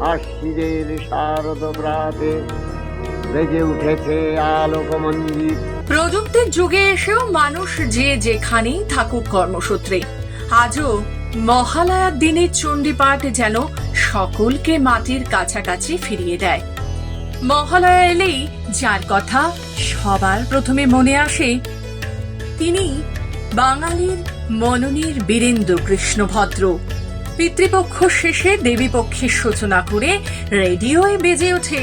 আশিদের শারদ প্রাতে বেজে উঠেছে আলোক মঞ্জির প্রযুক্তির যুগে এসেও মানুষ যে যেখানেই থাকুক কর্মসূত্রে, আজও মহালয়ার দিনে চণ্ডীপাঠ যেন সকলকে মাটির কাছাকাছি ফিরিয়ে দেয়। মহালয়া এলেই যার কথা সবার প্রথমে মনে আসে, তিনি বাঙালির মননের বীরেন্দ্র কৃষ্ণ ভদ্র পিতৃপক্ষ শেষে দেবীপক্ষের সূচনা করে রেডিওয়ে বেজে ওঠে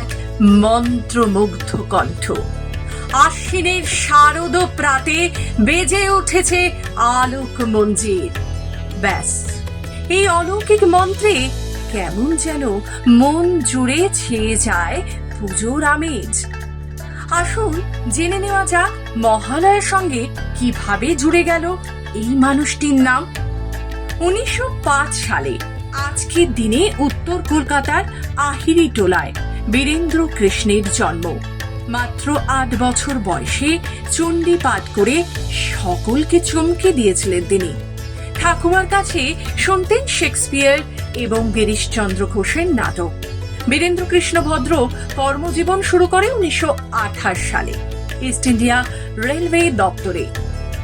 এক মন্ত্রমুগ্ধ কণ্ঠ। আশ্বিনের শারদ প্রাতে বেজে উঠেছে আলোক মঞ্জির। ব্যাস, এই অলৌকিক মন্ত্রে কেমন যেন মন জুড়ে ছেয়ে যায় পুজোর আমেজ। আসুন জেনে নেওয়া যাক মহালয়ার সঙ্গে কীভাবে জুড়ে গেল এই মানুষটির নাম। উনিশশো পাঁচ সালে, আজকের দিনে উত্তর কলকাতার আহিরি টোলায় বীরেন্দ্র কৃষ্ণের জন্ম। মাত্র আট বছর বয়সে চণ্ডী পাঠ করে সকলকে চমকে দিয়েছিলেন তিনি। ঠাকুমার কাছে শুনতেন শেক্সপিয়ার এবং গিরিশচন্দ্র ঘোষের নাটক। বীরেন্দ্র কৃষ্ণ ভদ্র কর্মজীবন শুরু করে উনিশশো আঠাশ সালে। ইস্ট ইন্ডিয়া রেলওয়ে দপ্তরে।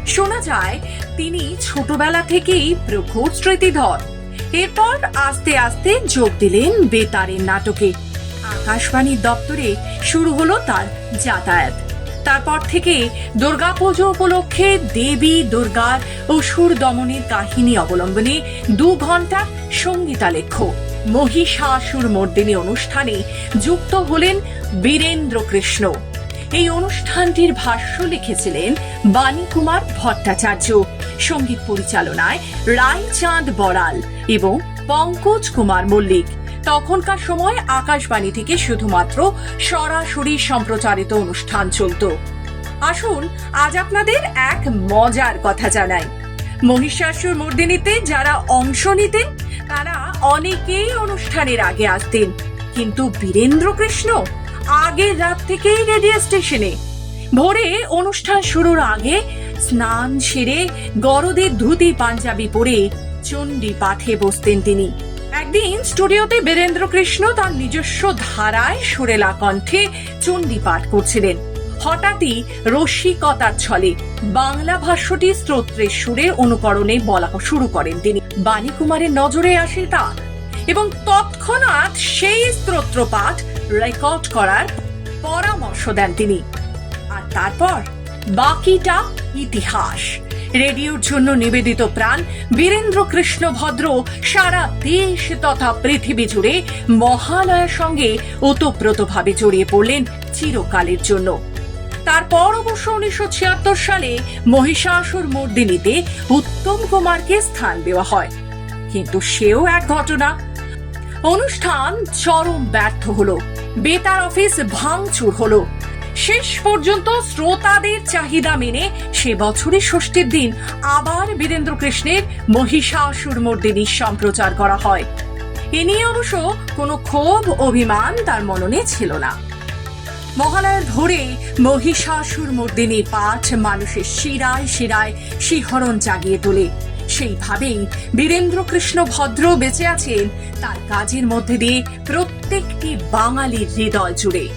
শোনা যায়, তিনি ছোটবেলা থেকেই প্রখর স্মৃতিধর। এরপর আস্তে আস্তে যোগ দিলেন বেতারের নাটকে। আকাশবাণী দপ্তরে শুরু হলো তার যাতায়াত। তারপর থেকে দুর্গাপুজো উপলক্ষে দেবী দুর্গার অসুর দমনের কাহিনী অবলম্বনে দু ঘণ্টা সঙ্গীতালেখ্য মহিষাসুর মর্দিনী অনুষ্ঠানে যুক্ত হলেন বীরেন্দ্র কৃষ্ণ এই অনুষ্ঠানটির ভাষ্য লিখেছিলেন বাণী কুমার ভট্টাচার্য। সংগীত পরিচালনায় রায়চাঁদ বড়াল এবং পঙ্কজ কুমার মল্লিক। তখনকার সময় আকাশবাণী থেকে শুধুমাত্র সরাসরি সম্প্রচারিত অনুষ্ঠান চলত। আসুন, আজ আপনাদের এক মজার কথা জানাই। মহিষাসুর মর্দিনীতে যারা অংশ নিতেন, তারা অনেকেই অনুষ্ঠানের আগে আসতেন। কিন্তু বীরেন্দ্র কৃষ্ণ আগের রাত থেকেই রেডিও স্টেশনে। ভোরে অনুষ্ঠান শুরুর আগে স্নান সেরে গরদের ধুতি, পাঞ্জাবি পরে চণ্ডী পাঠে বসতেন তিনি। একদিন স্টুডিওতে বীরেন্দ্র কৃষ্ণ তার নিজস্ব ধারায় সুরেলা কণ্ঠে চণ্ডী পাঠ করছিলেন। হঠাৎই রসিকতার ছলে বাংলা ভাষ্যটি স্তোত্রের সুরে অনুকরণে বলা শুরু করেন তিনি। বাণী কুমারের নজরে আসে তা এবং তৎক্ষণাৎ সেই স্তোত্র পাঠ রেকর্ড করার পরামর্শ দেন তিনি। আর তারপর বাকিটা ইতিহাস। রেডিওর জন্য নিবেদিত প্রাণ বীরেন্দ্র কৃষ্ণ ভদ্র সারা দেশ তথা পৃথিবী জুড়ে মহালয়ার সঙ্গে ওতপ্রোতভাবে জড়িয়ে পড়লেন চিরকালের জন্য। তারপর অবশ্য উনিশশো ছিয়াত্তর সালে মহিষাসুর মর্দিনীতে উত্তম কুমারকে স্থান দেওয়া হয়। কিন্তু সেও এক ঘটনা অনুষ্ঠান চরম ব্যর্থ হলো। বেতার অফিস ভাঙচুর হলো। শেষ পর্যন্ত শ্রোতাদের চাহিদা মেনে সে বছরের ষষ্ঠীর দিন আবার বীরেন্দ্র কৃষ্ণের মহিষাসুর মর্দিনী সম্প্রচার করা হয়। এ নিয়ে অবশ্য কোনো ক্ষোভ, অভিমান তার মননে ছিল না। মহালয়ার ভোরে মহিষাসুর মর্দিনী পাঠ মানুষের শিরায় শিরায় শিহরণ জাগিয়ে তোলে। সেইভাবেই বীরেন্দ্র কৃষ্ণ ভদ্র বেঁচে আছেন তার কাজের মধ্যে দিয়ে প্রত্যেকটি বাঙালির হৃদয় জুড়ে।